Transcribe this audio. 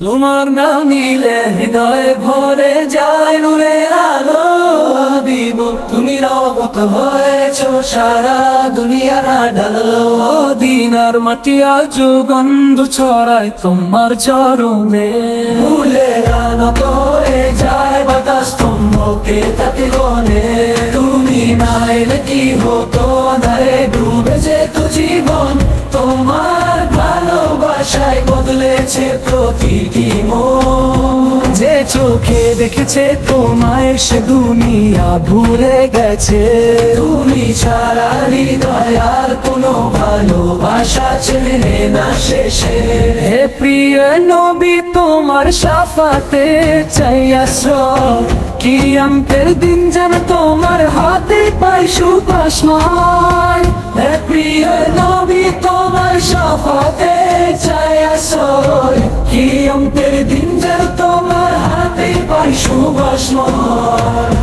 তোমার নাম নিলে হৃদয়ে ভরে যায় নূরে আলো দিব তুমি রবত হয়েছ, সারা দুনিয়ার ডালো দিনার মাটি আজ গন্ধ ছড়ায় তোমার চরণে। ভুলে নত হয়ে যায় বাতাস তোমাকে তাতে গনে তুমি না এলে কি হতো আধারে ডুবে ভালোবাসায় বদলেছে প্রতিটি মন। যে চোখে দেখেছে তোমায়, সে দুনিয়া ভুলে গেছে। তুমি ছাড়া হৃদয় আর কোনো ভালোবাসা চেনে না শেষে। হে প্রিয় নবী, তোমার সাফাতে চাই আশ্রয়। কিয়ামতের দিন যেন তোমার হাতে পাই সুপাসমান হে চাই কি অন্তের দিন যেন তোমার হাতে পাই সুপাসমান